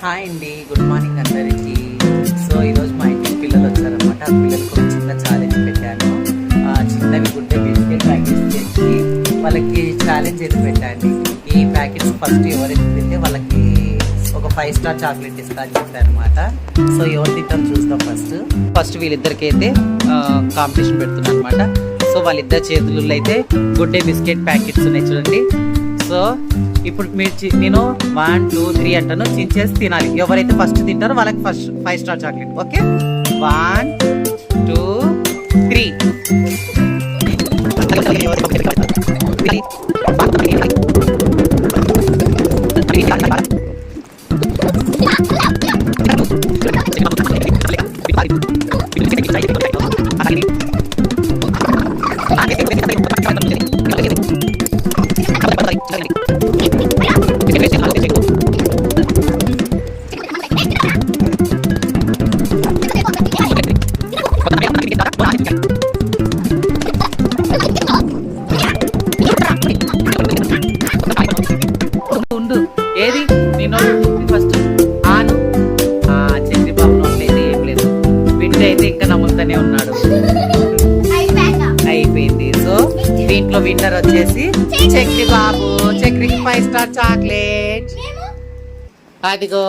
Hi అండి good morning అందరికీ. So ఈరోజు మా ఇంటికి పిల్లలు వచ్చారనమాట ఆ పిల్లలకు ఒక చిన్న ఛాలెంజ్ పెట్టాను. చిన్నవి గుడ్డే బిస్కెట్ ప్యాకెట్స్ తెచ్చి వాళ్ళకి ఛాలెంజ్ అయితే పెట్టండి ఈ ప్యాకెట్స్ ఫస్ట్ ఎవరైతే తింటే వాళ్ళకి ఒక ఫైవ్ స్టార్ చాక్లెట్ ఇస్తా అని చెప్పారు సో ఎవరు తింటాం చూస్తాం ఫస్ట్ ఫస్ట్ వీళ్ళిద్దరికైతే కాంపిటీషన్ పెడుతున్నాను అనమాట సో వాళ్ళిద్దరి చేతులలో అయితే గుడ్డే బిస్కెట్ ప్యాకెట్స్ ఉన్నాయి చూడండి. సో ఇప్పుడు మీరు చి- నేను వన్ టూ త్రీ అంటాను. చించేసి తినాలి. ఎవరైతే ఫస్ట్ తింటారో వాళ్ళకి first five star chocolate okay one two three ఉండు. ఏది? నేను ఫస్ట్ ఆను. ఆ చంద్రబాబు నోట్లేదు ఏం లేదు. బిడ్డ అయితే ఇంకా నమ్ముతూనే ఉన్నాడు. అయిపోయింది. సో దీంట్లో విన్నర్ వచ్చేసి చక్రి బాబు. చక్రికి ఫైవ్ స్టార్ చాక్లెట్ అదిగో.